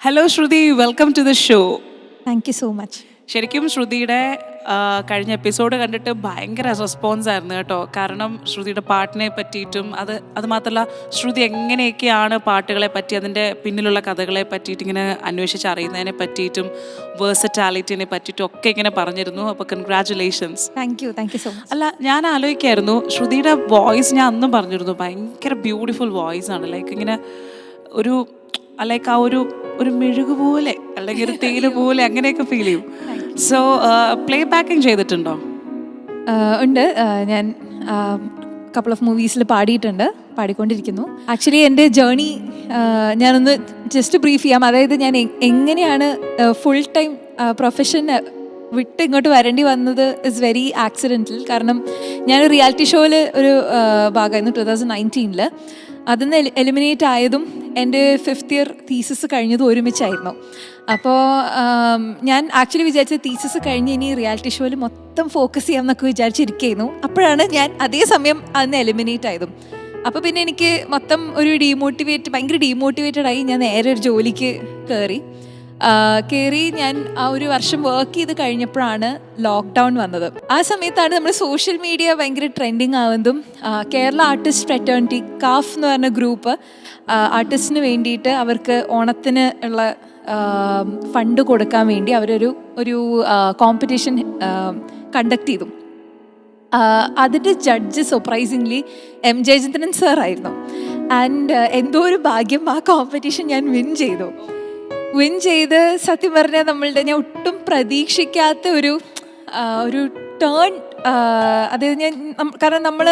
Hello Shruthi welcome to the show thank you so much ശരിക്കും ശ്രുതിയുടെ കഴിഞ്ഞ episode കണ്ടിട്ട് ഭയങ്കര റെസ്പോൺസ് ആയിരുന്നു കേട്ടോ. കാരണം ശ്രുതിയുടെ പാട്ടിനെ പറ്റിയിട്ടും അത് അത് മാത്രമല്ല ശ്രുതി എങ്ങനെയൊക്കെയാണ് പാട്ടുകളെ പറ്റി അതിന്റെ പിന്നിലുള്ള കഥകളെ പറ്റിയിട്ട് ഇങ്ങനെ അന്വേഷിച്ച് അറിയുന്നതിനെ പറ്റിയിട്ടും വേഴ്സറ്റാലിറ്റിനെ പറ്റിയിട്ടും ഒക്കെ ഇങ്ങനെ പറഞ്ഞിരുന്നു. അപ്പോൾ congratulations thank you thank you so much അല്ല ഞാൻ ആലോചിക്കായിരുന്നു ശ്രുതിയുടെ വോയിസ് ഞാൻ അന്നും പറഞ്ഞിരുന്നു. ഭയങ്കര ബ്യൂട്ടിഫുൾ വോയിസ് ആണ്. ലൈക്ക് ഇങ്ങനെ ഒരു ലൈക്ക് ആ ഒരു ഒരു മെഴുകു പോലെ അല്ലെങ്കിൽ ഒരു തേയില പോലെ അങ്ങനെയൊക്കെ ഫീൽ ചെയ്യും. സോ പ്ലേ ബാക്കിംഗ് ചെയ്തിട്ടുണ്ടോ? ഉണ്ട്. ഞാൻ കപ്പിൾ ഓഫ് മൂവീസിൽ പാടിയിട്ടുണ്ട്. പാടിക്കൊണ്ടിരിക്കുന്നു. ആക്ച്വലി എന്റെ ജേണി ഞാനൊന്ന് ജസ്റ്റ് ബ്രീഫ് ചെയ്യാം. അതായത് ഞാൻ എങ്ങനെയാണ് ഫുൾ ടൈം പ്രൊഫഷൻ വിട്ട് ഇങ്ങോട്ട് വരേണ്ടി വന്നത് ഇസ് വെരി ആക്സിഡന്റൽ കാരണം ഞാൻ റിയാലിറ്റി ഷോയിൽ ഒരു ഭാഗമായിരുന്നു ടു തൗസൻഡ് നയന്റീനിൽ അതിൽ നിന്ന് എലിമിനേറ്റ് ആയതും എന്റെ ഫിഫ്ത്ത് ഇയർ തീസസ് കഴിഞ്ഞതും ഒരുമിച്ചായിരുന്നു. അപ്പോൾ ഞാൻ ആക്ച്വലി വിചാരിച്ച തീസസ് കഴിഞ്ഞ് ഇനി റിയാലിറ്റി ഷോയിൽ മൊത്തം ഫോക്കസ് ചെയ്യാം എന്നൊക്കെ വിചാരിച്ചിരിക്കുന്നു അപ്പോഴാണ് ഞാൻ അതേ സമയം അന്ന് എലിമിനേറ്റ് ആയതും. അപ്പോൾ പിന്നെ എനിക്ക് മൊത്തം ഒരു ഡീമോട്ടിവേറ്റ് ഭയങ്കര ഡീമോട്ടിവേറ്റഡ് ആയി ഞാൻ നേരെ ഒരു ജോലിക്ക് കയറി കയറി ഞാൻ ആ ഒരു വർഷം വർക്ക് ചെയ്ത് കഴിഞ്ഞപ്പോഴാണ് ലോക്ക്ഡൗൺ വന്നത്. ആ സമയത്താണ് നമ്മൾ സോഷ്യൽ മീഡിയ ഭയങ്കര ട്രെൻഡിങ് ആവുന്നതും കേരള ആർട്ടിസ്റ്റ് ഫ്രറ്റേണിറ്റി കാഫ് എന്ന് പറഞ്ഞ ഗ്രൂപ്പ് ആർട്ടിസ്റ്റിന് വേണ്ടിയിട്ട് അവർക്ക് ഓണത്തിന് ഉള്ള ഫണ്ട് കൊടുക്കാൻ വേണ്ടി അവരൊരു ഒരു കോമ്പറ്റീഷൻ കണ്ടക്ട് ചെയ്തു. അതിന്റെ judge surprisingly M Jayachandran sir ആയിരുന്നു. ആൻഡ് എന്തോ ഒരു ഭാഗ്യം ആ കോമ്പറ്റീഷൻ ഞാൻ വിൻ ചെയ്തു. വിൻ ചെയ്ത് സത്യം പറഞ്ഞാൽ നമ്മളുടെ ഞാൻ ഒട്ടും പ്രതീക്ഷിക്കാത്ത ഒരു ഒരു ടേൺ അതായത് ഞാൻ കാരണം നമ്മൾ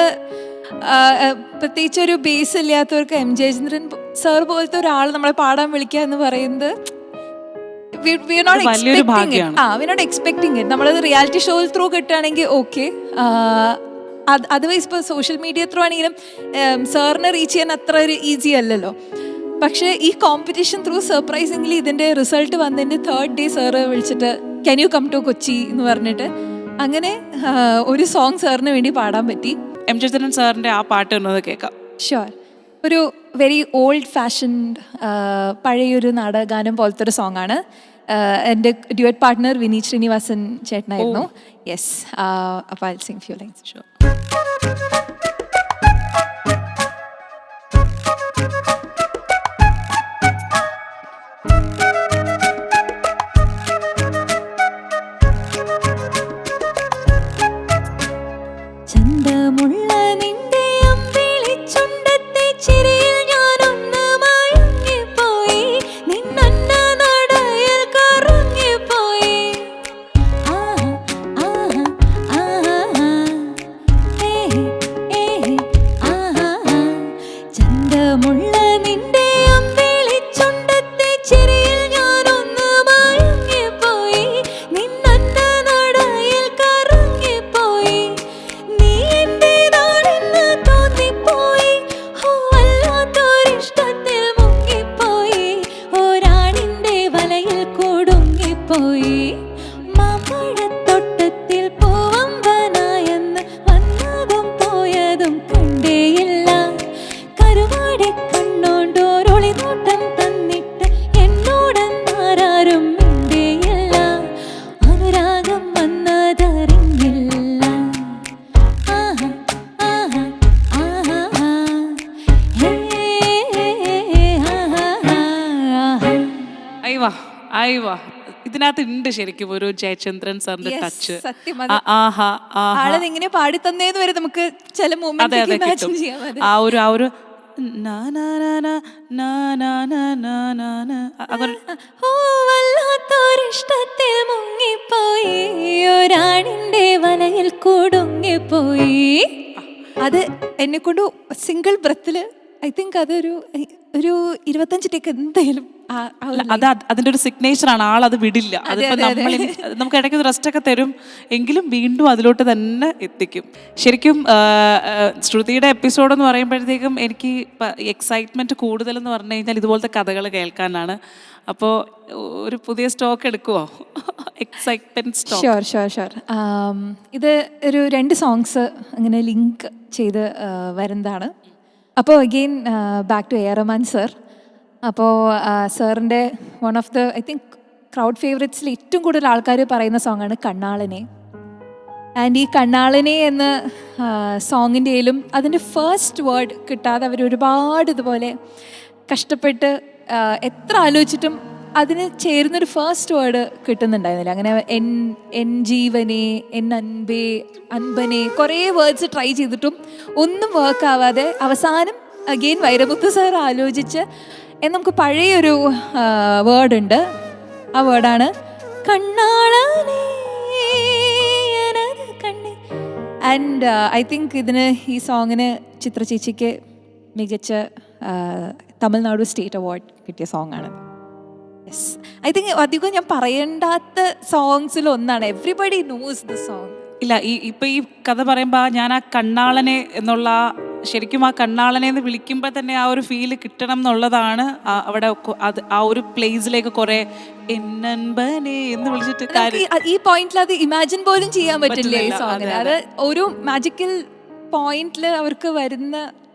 പ്രത്യേകിച്ച് ഒരു ബേസ് ഇല്ലാത്തവർക്ക് എം ജയചന്ദ്രൻ സാർ പോലത്തെ ഒരാൾ നമ്മളെ പാടാൻ വിളിക്കുക എന്ന് പറയുന്നത് എക്സ്പെക്ടിങ് ഇറ്റ് നമ്മളത് റിയാലിറ്റി ഷോ ത്രൂ കിട്ടുകയാണെങ്കിൽ ഓക്കെ അതർവൈസ് ഇപ്പോൾ സോഷ്യൽ മീഡിയ ത്രൂ ആണെങ്കിലും സാറിനെ റീച്ച് ചെയ്യാൻ അത്ര ഒരു ഈസി അല്ലല്ലോ. പക്ഷേ ഈ കോമ്പറ്റീഷൻ ത്രൂ സർപ്രൈസിംഗ്ലി ഇതിന്റെ റിസൾട്ട് വന്നതിന്റെ തേർഡ് ഡേ സാറ് വിളിച്ചിട്ട് can you come to Kochi എന്ന് പറഞ്ഞിട്ട് അങ്ങനെ ഒരു സോങ് സാറിന് വേണ്ടി പാടാൻ പറ്റി. എം ചന്ദ്രൻ സാറിന്റെ ആ പാട്ട് എന്നത് കേൾക്കാം. ഷുവർ ഒരു വെരി ഓൾഡ് ഫാഷൻഡ് പഴയൊരു നാടകഗാനം പോലത്തെ ഒരു സോങ് ആണ്. എന്റെ ഡ്യുവറ്റ് പാർട്ട്ണർ വിനീത് ശ്രീനിവാസൻ ചേട്ടനായിരുന്നു. യെസ് അപ്പോൾ I sing few lines Sure. ശരിക്കും ഒരു ജയചന്ദ്രൻ സാറിന്റെ ടച്ച് സത്യം. അത് ആഹാ ആഹാ. ആളത് എങ്ങനെ പാടി തന്നേന്ന് വരെ നമുക്ക് ചില അതെ മൂമെന്റ് അതെ ഇമാജിൻ കിട്ടും. ആ ഒരു ആ ഒരു നാ, നാ, നാ, നാ, നാ, നാ, നാ, നാ, നാ, നാ. അങ്ങനെ ഓ വല്ലാത്തൊരിഷ്ടത്തിൽ മുങ്ങിപ്പോയി. ഒരാണിന്റെ വലയിൽ കുടുങ്ങിപ്പോയി. അത് എന്നെ കൊണ്ട് സിംഗിൾ ബ്രത്തിൽ ഐ തിങ്ക് അതൊരു ഒരു ഇരുപത്തഞ്ച് ടേക്ക് എന്തായാലും അത് അത് അതിന്റെ ഒരു സിഗ്നേച്ചർ ആണ്. ആൾ അത് വിടില്ല അതിപ്പോ അതെ, അതെ. നമ്മൾ നമുക്ക് ഇടയ്ക്ക് റെസ്റ്റ് ഒക്കെ തരും. എങ്കിലും വീണ്ടും അതിലോട്ട് തന്നെ എത്തിക്കും. ശരിക്കും ശ്രുതിയുടെ എപ്പിസോഡ് എന്ന് പറയുമ്പോഴത്തേക്കും എനിക്ക് എക്സൈറ്റ്മെന്റ് കൂടുതൽ എന്ന് പറഞ്ഞു കഴിഞ്ഞാൽ ഇതുപോലത്തെ കഥകൾ കേൾക്കാനാണ്. അപ്പോ ഒരു പുതിയ stock എടുക്കുവോ? Excitement stock sure sure sure ഇത് ഒരു രണ്ട് സോങ്സ് അങ്ങനെ ലിങ്ക് ചെയ്ത് വരുന്നതാണ്. അപ്പോൾ again back to A Rahman sir അപ്പോൾ സാറിന്റെ one of the I think crowd ഫേവറേറ്റ്സിൽ ഏറ്റവും കൂടുതൽ ആൾക്കാർ പറയുന്ന സോങ്ങാണ് കണ്ണാളനെ. ആൻഡ് ഈ കണ്ണാളനെ എന്ന സോങ്ങിന്റെയിലും അതിന്റെ ഫസ്റ്റ് വേർഡ് കിട്ടാതെ അവർ ഒരുപാട് ഇതുപോലെ കഷ്ടപ്പെട്ട് എത്ര ആലോചിച്ചിട്ടും അതിന് ചേരുന്നൊരു ഫസ്റ്റ് വേർഡ് കിട്ടുന്നുണ്ടായിരുന്നില്ല. അങ്ങനെ എൻ എൻ ജീവനെ എൻ അൻപേ അൻപനെ കുറേ വേർഡ്സ് ട്രൈ ചെയ്തിട്ടും ഒന്നും വർക്ക് ആവാതെ അവസാനം അഗെയിൻ വൈരമുത്ത് സാർ ആലോചിച്ച് നമുക്ക് പഴയൊരു വേർഡുണ്ട് ആ വേർഡാണ് കണ്ണാളനേ ആൻഡ് ഐ തിങ്ക് ഇതിന് ഈ സോങ്ങിന് ചിത്ര ചേച്ചിക്ക് മികച്ച തമിഴ്നാട് സ്റ്റേറ്റ് അവാർഡ് കിട്ടിയ സോങ്ങാണ് യെസ് ഐ തിങ്ക് അധികം ഞാൻ പറയേണ്ടാത്ത സോങ്സിൽ ഒന്നാണ്. എവ്രിബഡി നോസ് ദ സോങ് ഇല്ല ഈ ഇപ്പൊ ഈ കഥ പറയുമ്പോ ഞാൻ ആ കണ്ണാളനെ എന്നുള്ള ശരിക്കും ആ കണ്ണാളനെ എന്ന് വിളിക്കുമ്പോൾ തന്നെ ആ ഒരു ഫീൽ കിട്ടണം എന്നുള്ളതാണ് അവിടെ അത് ആ ഒരു പ്ലേസിലേക്ക് കുറെ എന്ന് വിളിച്ചിട്ട് ഈ പോയിന്റിൽ അത് ഇമാജിൻ പോലും ചെയ്യാൻ പറ്റില്ല ഈ അതെ, ഒരു മാജിക്കൽ പോയിന്റിൽ അവർക്ക് വരുന്ന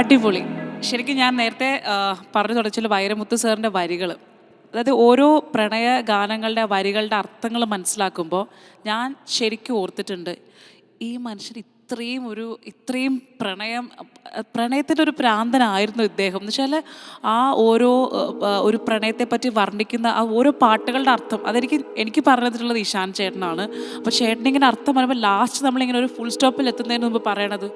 അടിപൊളി. ശരിക്കും ഞാൻ നേരത്തെ പറഞ്ഞു തുടച്ചില്ല വൈരമുത്ത് സാറിന്റെ വരികൾ അതായത് ഓരോ പ്രണയ ഗാനങ്ങളുടെ വരികളുടെ അർത്ഥങ്ങൾ മനസ്സിലാക്കുമ്പോൾ ഞാൻ ശരിക്കും ഓർത്തിട്ടുണ്ട് ഈ മനുഷ്യൻ ഇത്രയും ഒരു ഇത്രയും പ്രണയം പ്രണയത്തിന്റെ ഒരു പ്രാന്തനായിരുന്നു ഇദ്ദേഹം. എന്ന് വെച്ചാൽ ആ ഓരോ ഒരു പ്രണയത്തെ പറ്റി വർണിക്കുന്ന ആ ഓരോ പാട്ടുകളുടെ അർത്ഥം അതെനിക്ക് എനിക്ക് പറഞ്ഞിട്ടുള്ളത് ഇഷാൻ ചേട്ടനാണ്. അപ്പോൾ ചേട്ടനിങ്ങനെ അർത്ഥം പറയുമ്പോൾ ലാസ്റ്റ് നമ്മളിങ്ങനെ ഒരു ഫുൾ സ്റ്റോപ്പിൽ എത്തുന്നതിന് മുമ്പ് പറയണത്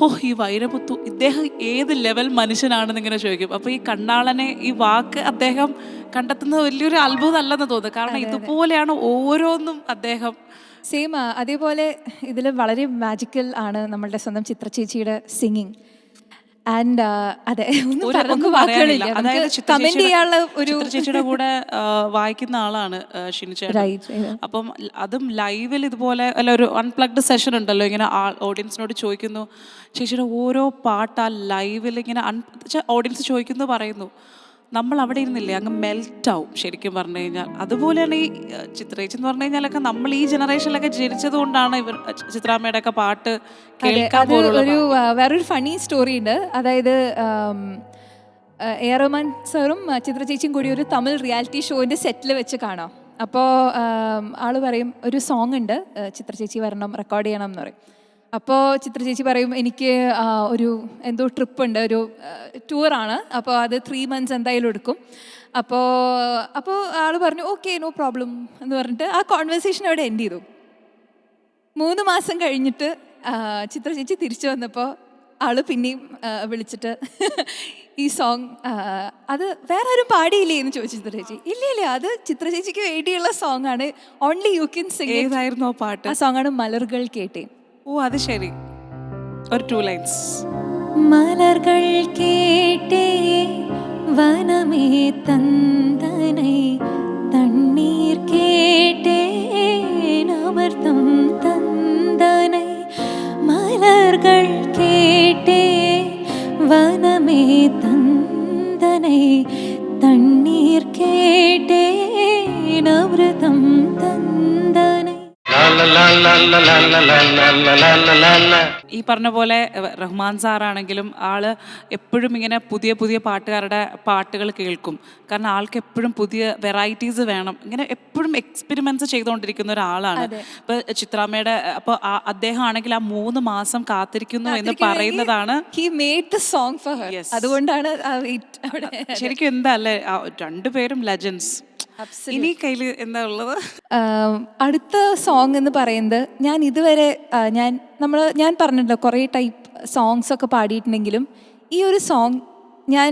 ഓ ഈ വൈരമുത്തു ഇദ്ദേഹം ഏത് ലെവൽ മനുഷ്യനാണെന്ന് ഇങ്ങനെ ചോദിക്കും. അപ്പൊ ഈ കണ്ണാളനെ ഈ വാക്ക് അദ്ദേഹം കണ്ടെത്തുന്നത് വലിയൊരു അത്ഭുതം അല്ലെന്ന് തോന്നുന്നു. കാരണം ഇതുപോലെയാണ് ഓരോന്നും അദ്ദേഹം സെയിം അതേപോലെ ഇതിൽ വളരെ മാജിക്കൽ ആണ് നമ്മളുടെ സ്വന്തം ചിത്ര ചേച്ചിയുടെ സിംഗിങ് ആൻഡ് അതെ ഒന്നും ഒരു- നമുക്ക് വാക്കുകളില്ല കമന്റ് ചെയ്യാനുള്ള ഒരു ചേച്ചിയുടെ കൂടെ വായിക്കുന്ന ആളാണ് ആ, ഷിനു ചേട്ടൻ. അപ്പം അതും ലൈവിൽ ഇതുപോലെ അല്ല ഒരു അൺപ്ലഗ്ഡ് സെഷൻ ഉണ്ടല്ലോ ഇങ്ങനെ ഓഡിയൻസിനോട് ചോദിക്കുന്നു. ചേച്ചിയുടെ ഓരോ പാട്ട് ആ ലൈവിൽ ഇങ്ങനെ അൺ ഓഡിയൻസ് ചോദിക്കുന്നു പറയുന്നു. നമ്മൾ അവിടെ ഇരുന്നില്ലേ അങ്ങ് മെൽറ്റ് ആവും ശരിക്കും പറഞ്ഞു കഴിഞ്ഞാൽ. അതുപോലെയാണ് ഈ ചിത്രേച്ചെന്ന് ചിത്രേച്ചി എന്ന് പറഞ്ഞു കഴിഞ്ഞാലൊക്കെ നമ്മൾ ഈ ജനറേഷനിലൊക്കെ ജനിച്ചത് കൊണ്ടാണ് ഇവർ ചിത്രാമ്മയുടെ ഒക്കെ പാട്ട് കേൾക്കാൻ ഒരു വേറൊരു ഫണി സ്റ്റോറി ഉണ്ട്. അതായത് എ സാറും ചിത്ര ചേച്ചിയും കൂടി ഒരു തമിഴ് റിയാലിറ്റി ഷോയിന്റെ സെറ്റിൽ വെച്ച് കാണാം. അപ്പോൾ ആൾ പറയും ഒരു സോങ് ഉണ്ട് ചിത്ര ചേച്ചി വരണം റെക്കോർഡ് ചെയ്യണം എന്ന് പറയും. അപ്പോൾ ചിത്ര ചേച്ചി പറയും എനിക്ക് ഒരു എന്തോ ട്രിപ്പ് ഉണ്ട് ഒരു ടൂറാണ് അപ്പോൾ അത് ത്രീ മന്ത്സ് എന്തായാലും എടുക്കും. അപ്പോൾ അപ്പോൾ ആൾ പറഞ്ഞു ഓക്കെ നോ പ്രോബ്ലം എന്ന് പറഞ്ഞിട്ട് ആ കോൺവെർസേഷൻ അവിടെ എൻഡ് ചെയ്തു. മൂന്ന് മാസം കഴിഞ്ഞിട്ട് ചിത്രചേച്ചി ചിത്ര ചേച്ചി തിരിച്ചു വന്നപ്പോൾ ആൾ പിന്നെയും വിളിച്ചിട്ട് ഈ സോങ് അത് വേറെ ആരും പാടിയില്ലേ എന്ന് ചോദിച്ചു ചിത്ര ചേച്ചി. ഇല്ല ഇല്ല അത് ചിത്ര ചേച്ചിക്ക് വേണ്ടിയുള്ള സോങ്ങാണ് ഓൺലി യു കെൻ സിംഗ് ഏതായിരുന്നു ആ പാട്ട്? ആ സോങ്ങാണ് ആണ് മലർകൾ കേട്ടേ. ஓ அது சரி. ஒரு டூ லைன்ஸ் மலர்கள் கேட்டே வனமே தந்தனை தண்ணீர் கேட்டேன் அமர்த்தம் தந்தனை. மலர்கள் கேட்டே வனமே தந்தனை தண்ணீர் கேட்டேன் அமிர்தம் தந்த ഈ പറഞ്ഞ പോലെ റഹ്മാൻ സാറാണെങ്കിലും ആൾ എപ്പോഴും ഇങ്ങനെ പുതിയ പുതിയ പാട്ടുകാരുടെ പാട്ടുകൾ കേൾക്കും. കാരണം ആൾക്ക് എപ്പോഴും പുതിയ വെറൈറ്റീസ് വേണം. ഇങ്ങനെ എപ്പോഴും എക്സ്പെരിമെന്റ്സ് ചെയ്തുകൊണ്ടിരിക്കുന്ന ഒരാളാണ്. ഇപ്പൊ ചിത്രാമ്മയുടെ അപ്പൊ അദ്ദേഹം ആണെങ്കിൽ ആ മൂന്ന് മാസം കാത്തിരിക്കുന്നു എന്ന് പറയുന്നതാണ്. അതുകൊണ്ടാണ് ശരിക്കും എന്താ അല്ലേ? രണ്ടുപേരും ലെജൻസ് ഇനി കയ്യിൽ എന്താ ഉള്ളത്? അടുത്ത സോങ് എന്ന് പറയുന്നത് ഞാൻ ഇതുവരെ ഞാൻ നമ്മൾ ഞാൻ പറഞ്ഞിട്ടുണ്ട് കുറേ ടൈപ്പ് സോങ്സ് ഒക്കെ പാടിയിട്ടുണ്ടെങ്കിലും ഈ ഒരു സോങ് ഞാൻ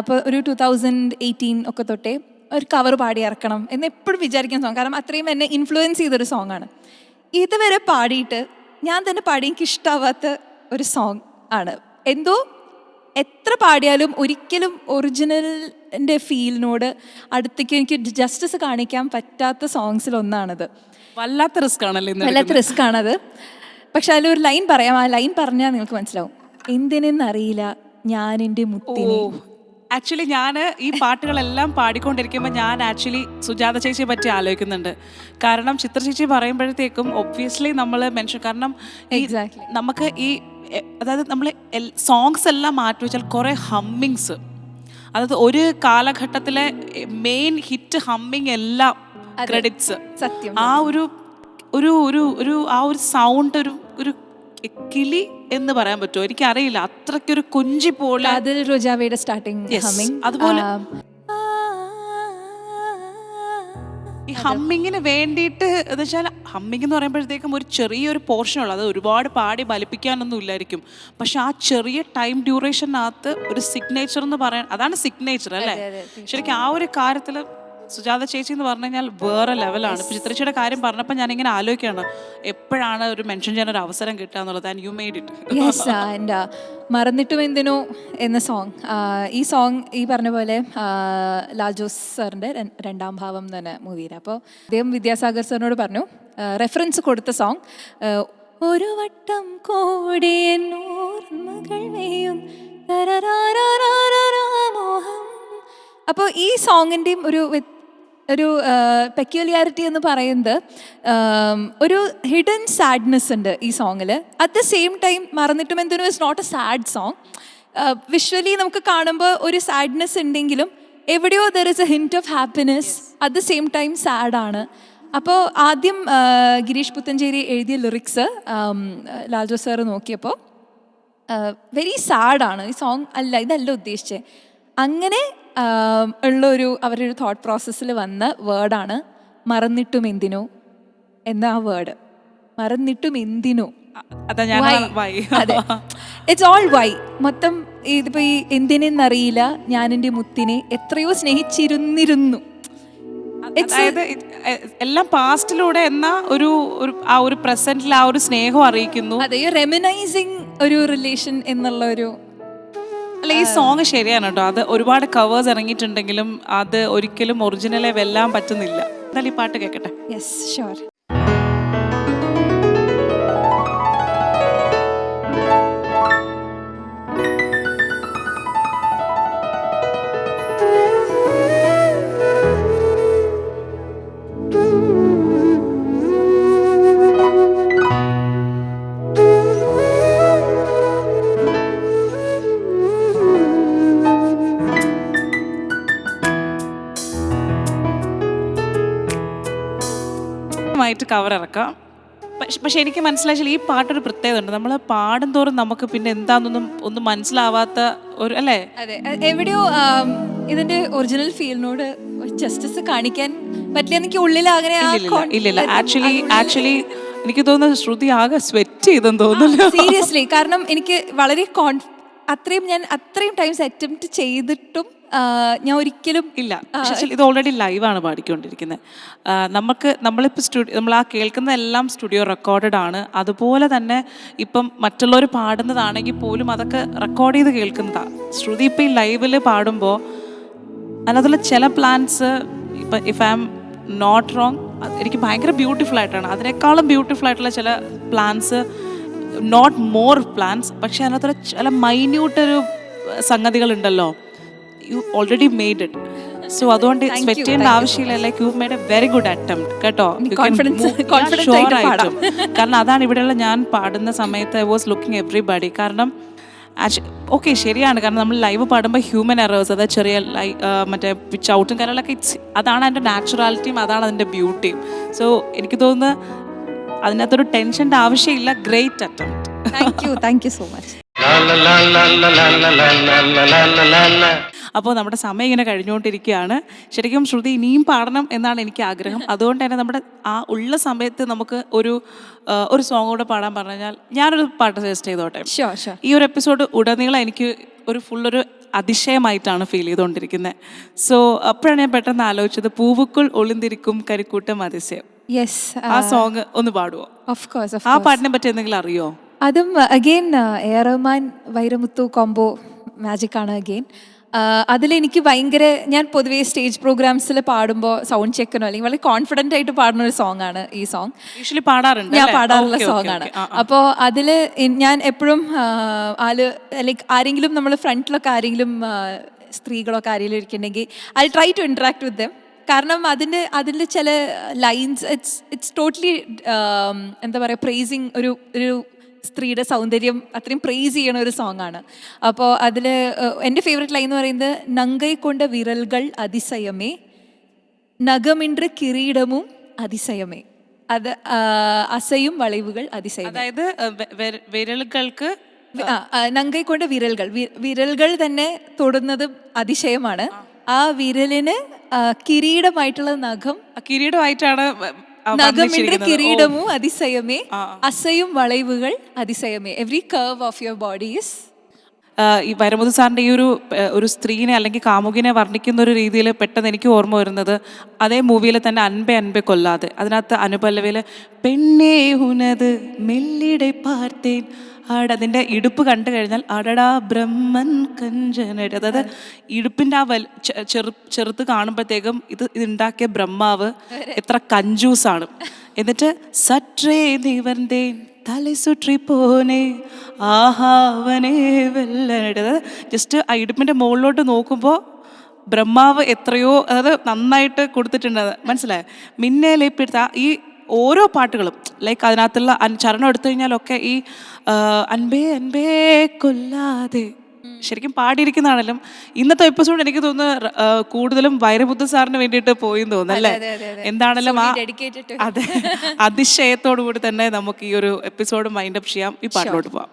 ഇപ്പോൾ ഒരു ടു തൗസൻഡ് എയ്റ്റീൻ ഒക്കെ തൊട്ടേ ഒരു കവർ പാടി ഇറക്കണം എന്ന് എപ്പോഴും വിചാരിക്കുന്ന സോങ് കാരണം അത്രയും എന്നെ ഇൻഫ്ലുവൻസ് ചെയ്തൊരു സോങ് ആണ്. ഇതുവരെ പാടിയിട്ട് ഞാൻ തന്നെ പാടി എനിക്ക് ഇഷ്ടമാവാത്ത ഒരു സോങ് ആണ്. എന്തോ എത്ര പാടിയാലും ഒരിക്കലും ഒറിജിനലിന്റെ ഫീലിനോട് അടുത്തേക്ക് എനിക്ക് ജസ്റ്റിസ് കാണിക്കാൻ പറ്റാത്ത സോങ്സിൽ ഒന്നാണത്. വല്ലാത്ത റിസ്ക് ആണല്ലോ വല്ലാത്ത റിസ്ക് ആണത്. പക്ഷെ അതിലൊരു ലൈൻ പറയാം. ആ ലൈൻ പറഞ്ഞാൽ നിങ്ങൾക്ക് മനസ്സിലാവും. എന്തിനെന്നറിയില്ല ഞാൻ എന്റെ മുത്തിനെ. ആക്ച്വലി ഞാൻ ഈ പാട്ടുകളെല്ലാം പാടിക്കൊണ്ടിരിക്കുമ്പോൾ ഞാൻ ആക്ച്വലി സുജാത ചേച്ചിയെ പറ്റി ആലോചിക്കുന്നുണ്ട്. കാരണം ചിത്ര ചേച്ചി പറയുമ്പോഴത്തേക്കും ഒബ്വിയസ്ലി നമ്മൾ മെൻഷൻ കാരണം നമുക്ക് ഈ അതായത് നമ്മൾ സോങ്സ് എല്ലാം മാറ്റി വെച്ചാൽ കുറേ ഹമ്മിങ്സ് അതായത് ഒരു കാലഘട്ടത്തിലെ മെയിൻ ഹിറ്റ് ഹമ്മിങ് എല്ലാം ക്രെഡിറ്റ്സ് സത്യം. ആ ഒരു ഒരു ഒരു ഒരു ആ ഒരു സൗണ്ട് ഒരു ഒരു കിളി എന്ന് പറയാൻ പറ്റുമോ? എനിക്കറിയില്ല. അത്രയ്ക്കൊരു കുഞ്ചി പോലെ സ്റ്റാർട്ടിങ് അതുപോലെ ഹമ്മിങ്ങിന് വേണ്ടിയിട്ട് എന്ന് വെച്ചാൽ ഹമ്മിങ് എന്ന് പറയുമ്പോഴത്തേക്കും ഒരു ചെറിയൊരു പോർഷൻ ഉള്ളു. അത് ഒരുപാട് പാടി ബലിപ്പിക്കാനൊന്നും ഇല്ലായിരിക്കും. പക്ഷെ ആ ചെറിയ ടൈം ഡ്യൂറേഷനകത്ത് ഒരു സിഗ്നേച്ചർ എന്ന് പറയാൻ അതാണ് സിഗ്നേച്ചർ അല്ലേ? ശരിക്കും ആ ഒരു കാര്യത്തിൽ സുജാത ചേച്ചി എന്ന് പറഞ്ഞു കഴിഞ്ഞാൽ വേറെ ലെവലാണ് ഇപ്പൊ ചിത്രച്ചയുടെ കാര്യം പറഞ്ഞപ്പോൾ ഞാൻ ഇങ്ങനെ ആലോചിക്കുകയാണ് എപ്പോഴാണ് ഒരു മെൻഷൻ ചെയ്യാൻ ഒരു അവസരം കിട്ടുക എന്നുള്ളത്? And you made it yes മറന്നിട്ടും എന്തിനോ എന്ന സോങ് ഈ സോങ് ഈ പറഞ്ഞ പോലെ ലാജോസ് സാറിന്റെ രണ്ടാം ഭാവം തന്നെ മൂവിയിൽ അപ്പോൾ അദ്ദേഹം വിദ്യാസാഗർ സാറിനോട് പറഞ്ഞു റെഫറൻസ് കൊടുത്ത സോങ് ഒരു വട്ടം കോടി എന്നോർമ്മകൾ വേയും മോഹം. അപ്പോൾ ഈ സോങ്ങിന്റെയും ഒരു ഒരു പെക്യുലിയാരിറ്റി എന്ന് പറയുന്നത് ഒരു ഹിഡൻ സാഡ്നെസ് ഉണ്ട് ഈ സോങ്ങിൽ അറ്റ് ദ സെയിം ടൈം മറന്നിട്ടും എന്തിനും? Is not a sad song visually നമുക്ക് കാണുമ്പോൾ ഒരു സാഡ്നെസ് ഉണ്ടെങ്കിലും എവിടെയോ there is a hint of happiness at the same time സാഡാണ് അപ്പോൾ ആദ്യം ഗിരീഷ് പുത്തഞ്ചേരി എഴുതിയ ലിറിക്സ് ലാൽജോ സാറ് നോക്കിയപ്പോൾ വെരി സാഡാണ് ഈ സോങ് അല്ല ഇതല്ല ഉദ്ദേശിച്ചത് അങ്ങനെ ആം, ഉള്ള ഒരു അവരുടെ ഒരു തോട്ട് പ്രോസസ്സിൽ വന്ന വേർഡാണ് മറന്നിട്ടും എന്തിനോ എന്ന ആ വേർഡ് മറന്നിട്ടും എന്തിനോ അതാ ഇറ്റ്സ് ഓൾ വൈ മൊത്തം ഇതിപ്പോ ഈ എന്തിനെന്നറിയില്ല ഞാൻ എന്റെ മുത്തിനെ എത്രയോ സ്നേഹിച്ചിരുന്നിരുന്നു. അതായത് എല്ലാം പാസ്റ്റിലൂടെ എന്ന ഒരു ഒരു ആ ഒരു പ്രസന്റിൽ ആ ഒരു സ്നേഹം അറിയിക്കുന്നു. അതെ റെമിനൈസിങ് ഒരു റിലേഷൻ എന്നുള്ള ഒരു അല്ല ഈ സോങ് ശരിയാണ് കേട്ടോ അത് ഒരുപാട് കവേഴ്സ് ഇറങ്ങിയിട്ടുണ്ടെങ്കിലും അത് ഒരിക്കലും ഒറിജിനലെ വെല്ലാൻ പറ്റുന്നില്ല. എന്തായാലും ഈ പാട്ട് കേൾക്കട്ടെ യെസ് ഷുവർ ആയിട്ട് കവർ ഇറക്കാം. പക്ഷെ പക്ഷെ എനിക്ക് മനസ്സിലായാലും ഈ പാട്ടൊരു പ്രത്യേകത ഉണ്ട് നമ്മൾ പാടും തോറും നമുക്ക് പിന്നെ എന്താണെന്നൊന്നും ഒന്നും മനസ്സിലാവാത്ത ഒരു അല്ലേ? അതെ. എവിടെയോ ഇതിന്റെ ഒറിജിനൽ ഫീലിനോട് ജസ്റ്റിസ് കാണിക്കാൻ പറ്റില്ല. എനിക്ക് ഉള്ളിൽ അങ്ങനെ ഇല്ല ഇല്ലില്ല. ആക്ച്വലി ആക്ച്വലി എനിക്ക് തോന്നുന്നു ശ്രുതി ആകെ സ്വെറ്റ് ചെയ്തെന്ന് തോന്നുന്നു. സീരിയസ്ലി കാരണം എനിക്ക് വളരെ കോൺഫ് അത്രയും ഞാൻ അത്രയും ടൈംസ് അറ്റംപ്റ്റ് ചെയ്തിട്ടും ഞാൻ ഒരിക്കലും ഇല്ല. പക്ഷേ ഇത് ഓൾറെഡി ലൈവാണ് പാടിക്കൊണ്ടിരിക്കുന്നത്. നമുക്ക് നമ്മളിപ്പോൾ സ്റ്റുഡിയോ നമ്മൾ ആ കേൾക്കുന്ന എല്ലാം സ്റ്റുഡിയോ റെക്കോർഡഡ് ആണ്. അതുപോലെ തന്നെ ഇപ്പം മറ്റുള്ളവർ പാടുന്നതാണെങ്കിൽ പോലും അതൊക്കെ റെക്കോർഡ് ചെയ്ത് കേൾക്കുന്നതാണ് ശ്രുതി ഇപ്പം ഈ ലൈവിൽ പാടുമ്പോൾ അതിനകത്തുള്ള ചില പ്ലാൻസ് ഇപ്പം if I'm not wrong എനിക്ക് ഭയങ്കര ബ്യൂട്ടിഫുൾ ആയിട്ടാണ്. അതിനേക്കാളും ബ്യൂട്ടിഫുൾ ആയിട്ടുള്ള ചില പ്ലാൻസ് നോട്ട് മോർ പ്ലാൻസ് പക്ഷേ അതിനകത്തുള്ള ചില മൈന്യൂട്ടൊരു സംഗതികളുണ്ടല്ലോ. You already made it so അതുകൊണ്ട് സ്വെറ്റ് ചെയ്യേണ്ട ആവശ്യമില്ല like you made a very good attempt കേട്ടോ sure ആയിട്ട്. കാരണം അതാണ് ഇവിടെയുള്ള ഞാൻ പാടുന്ന സമയത്ത് ഐ വാസ് ലുക്കിംഗ് എവറിബഡി കാരണം ഓക്കെ ശരിയാണ് കാരണം നമ്മൾ ലൈവ് പാടുമ്പോൾ ഹ്യൂമൻ എറേഴ്സ് അതായത് ചെറിയ ലൈ മറ്റേ മറ്റേ ചവിട്ടും കാര്യങ്ങളൊക്കെ ഇറ്റ്സ് അതാണ് അതിന്റെ നാച്ചുറാലിറ്റിയും അതാണ് അതിന്റെ ബ്യൂട്ടിയും സോ എനിക്ക് തോന്നുന്നു അതിനകത്തൊരു ടെൻഷന്റെ ആവശ്യമില്ല great attempt thank you thank you so much അപ്പോൾ നമ്മുടെ സമയം ഇങ്ങനെ കഴിഞ്ഞുകൊണ്ടിരിക്കുകയാണ്. ശരിക്കും ശ്രുതി ഇനിയും പാടണം എന്നാണ് എനിക്ക് ആഗ്രഹം. അതുകൊണ്ട് തന്നെ നമ്മുടെ ആ ഉള്ള സമയത്ത് നമുക്ക് ഒരു ഒരു സോങ് കൂടെ പാടാൻ പറഞ്ഞു കഴിഞ്ഞാൽ ഞാനൊരു പാട്ട് സജസ്റ്റ് ചെയ്തോട്ടെ. ഈ ഒരു എപ്പിസോഡ് ഉടനീളം എനിക്ക് ഒരു ഫുള്ളൊരു അതിശയമായിട്ടാണ് ഫീൽ ചെയ്തുകൊണ്ടിരിക്കുന്നത് സോ അപ്പോഴാണ് ഞാൻ പെട്ടെന്ന് ആലോചിച്ചത് പൂവുക്കുൾ ഒളിന്തിരിക്കും കരിക്കൂട്ടം അതിശയം. യെസ് ആ സോങ് ഒന്ന് പാടുവോ? ഓഫ് കോഴ്സ് ആ പാട്ടിനെ പറ്റി എന്തെങ്കിലും അറിയോ? അതും again A Rahman Vairamuthu combo magic ആണ് അഗെയിൻ അതിലെനിക്ക് ഭയങ്കര ഞാൻ പൊതുവേ സ്റ്റേജ് പ്രോഗ്രാംസിൽ പാടുമ്പോൾ സൗണ്ട് ചെക്കിനോ അല്ലെങ്കിൽ വളരെ കോൺഫിഡന്റ് ആയിട്ട് പാടുന്ന ഒരു സോങ് ആണ് ഈ സോങ് യൂഷ്വലി പാടാറുണ്ട് ഞാൻ പാടാറുള്ള സോങ് ആണ്. അപ്പോൾ അതിൽ ഞാൻ എപ്പോഴും ആൾ ലൈക്ക് ആരെങ്കിലും നമ്മൾ ഫ്രണ്ടിലൊക്കെ ആരെങ്കിലും സ്ത്രീകളൊക്കെ ആരെങ്കിലും ഇരിക്കുന്നുണ്ടെങ്കിൽ I try to interact with them കാരണം അതിന്റെ അതിന്റെ ചില ലൈൻസ് ഇറ്റ്സ് ഇറ്റ്സ് ടോട്ടലി എന്താ പറയുക പ്രൈസിങ് ഒരു ഒരു സ്ത്രീയുടെ സൗന്ദര്യം അത്രയും പ്രേസ് ചെയ്യണ ഒരു സോങ് ആണ്. അപ്പോൾ അതിൽ എന്റെ ഫേവറേറ്റ് ലൈൻ എന്ന് പറയുന്നത് നങ്കൈ കൊണ്ട വിരൽകൾ അതിശയമേ നഖമിன்று കിരീടമും അതിശയമേ. അത് അസയും വളവുകൾ അതിശയം അതായത് വിരലുകൾക്ക് നങ്കൈ കൊണ്ട വിരലുകൾ വിരലുകൾ തന്നെ തൊടുന്നത് അതിശയമാണ്. ആ. വിരലിന് കിരീടമായിട്ടുള്ള നഖം കിരീടമായിട്ടാണ് നഖമിന്റെ കിരീടമോ കിരീടവും അതിശയമേ അസയും വളവുകൾ അതിശയമേ. Every curve of your body is ഈ വരമുതു സാറിന്റെ ഈ ഒരു ഒരു സ്ത്രീനെ അല്ലെങ്കിൽ കാമുകിനെ വർണിക്കുന്ന ഒരു രീതിയിൽ പെട്ടെന്ന് എനിക്ക് ഓർമ്മ വരുന്നത് അതേ മൂവിയിൽ തന്നെ അൻപെ അൻപെ കൊല്ലാതെ. അതിനകത്ത് അനുപല്ലവിയിൽ പെണ്ണേ ഉനത് മെല്ലിടെ പാർത്തേൻ ആട് അതിന്റെ ഇടുപ്പ് കണ്ടു കഴിഞ്ഞാൽ ആടടാ ബ്രഹ്മൻ കഞ്ചനട് അതായത് ഇടുപ്പിന്റെ ആ വൽ ചെറു ചെറുത്ത് കാണുമ്പോഴത്തേക്കും ഇത് ഇതുണ്ടാക്കിയ ബ്രഹ്മാവ് എത്ര കഞ്ചൂസാണ്. എന്നിട്ട് സട്രേ നിവർന്തേൻ തല സുற்றி പോനെ ആഹാവനെ അതായത് ജസ്റ്റ് ആ ഇടുപ്പിന്റെ മുകളിലോട്ട് നോക്കുമ്പോൾ ബ്രഹ്മാവ് എത്രയോ അതായത് നന്നായിട്ട് കൊടുത്തിട്ടുണ്ട്. മനസ്സിലായോ? മിന്നേലിപ്പിടുത്ത ഈ ഓരോ പാട്ടുകളും. ലൈക്ക് അതിനകത്തുള്ള ചരണം എടുത്തു കഴിഞ്ഞാലൊക്കെ ഈ അൻപേ അൻപേ കൊല്ലാതെ ശരിക്കും പാടിയിരിക്കുന്നതാണെങ്കിലും ഇന്നത്തെ എപ്പിസോഡ് എനിക്ക് തോന്നുന്നു കൂടുതലും വൈരബുദ്ധ സാറിന് വേണ്ടിയിട്ട് പോയി അതെ, അതെ. എന്താണെങ്കിലും ആ. അതെ അതിശയത്തോടു കൂടി തന്നെ നമുക്ക് ഈ ഒരു എപ്പിസോഡ് മൈൻഡ് അപ്പ് ചെയ്യാം. ഈ പാട്ടിലോട്ട് പോവാം.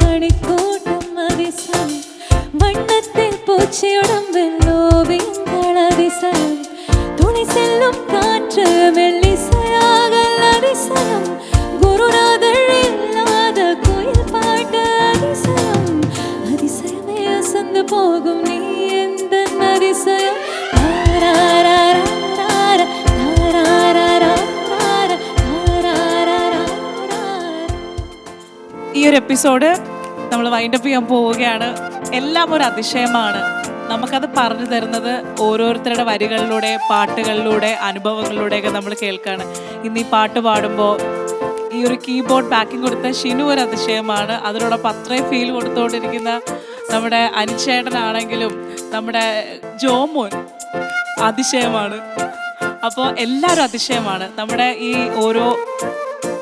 കണിക്കൂട്ടം അതിശയം. വണ്ണത്തിൽ പൂച്ചയുടമ്പെല്ലോവിങ്ങൾ അതിശയം തുണി செல்லும் காற்று மெல்லிசையாகல் அதிசயம் குருநாதர் இல்லாத கோயில் பாட்டு அதிசயம் அதிசயமே அசந்து போகும் நீ எந்த அதிசயம் தாராராராரார, தாராராராரார, தாராராராரார. ഈ ഒരു എപ്പിസോഡ് നമ്മൾ വൈൻഡ് അപ്പ് ചെയ്യാൻ പോവുകയാണ് എല്ലാം ഒരു അതിശയമാണ് നമുക്കത് പറഞ്ഞു തരുന്നത് ഓരോരുത്തരുടെ വരികളിലൂടെ പാട്ടുകളിലൂടെ അനുഭവങ്ങളിലൂടെയൊക്കെ നമ്മൾ കേൾക്കുകയാണ് ഇന്ന് ഈ പാട്ട് പാടുമ്പോൾ ഈ ഒരു കീബോർഡ് ബാക്കിംഗ് കൊടുത്ത ഷിനു ഒരു അതിശയമാണ്. അതിനോടൊപ്പം അത്രയും ഫീൽ കൊടുത്തുകൊണ്ടിരിക്കുന്ന നമ്മുടെ അനിച്ചേട്ടനാണെങ്കിലും നമ്മുടെ ജോമോൻ അതിശയമാണ്. അപ്പോൾ എല്ലാവരും അതിശയമാണ്. നമ്മുടെ ഈ ഓരോ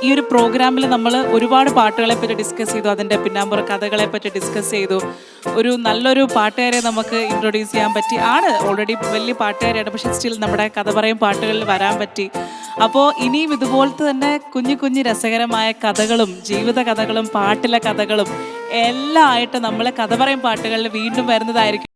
ഈ ഒരു പ്രോഗ്രാമിൽ നമ്മൾ ഒരുപാട് പാട്ടുകളെ പറ്റി ഡിസ്കസ് ചെയ്തു. അതിന്റെ പിന്നാമ്പുറ കഥകളെ പറ്റി ഡിസ്കസ് ചെയ്തു. ഒരു നല്ലൊരു പാട്ടുകാരെ നമുക്ക് ഇൻട്രൊഡ്യൂസ് ചെയ്യാൻ പറ്റി. ആണ് ഓൾറെഡി വലിയ പാട്ടുകാരാണ് പക്ഷേ സ്റ്റിൽ നമ്മുടെ കഥ പറയും പാട്ടുകളിൽ വരാൻ പറ്റി. അപ്പോൾ ഇനിയും ഇതുപോലത്തെ തന്നെ കുഞ്ഞു കുഞ്ഞു രസകരമായ കഥകളും ജീവിത കഥകളും പാട്ടിലെ കഥകളും എല്ലാം ആയിട്ട് നമ്മൾ കഥ പറയും പാട്ടുകളിൽ വീണ്ടും വരുന്നതായിരിക്കും.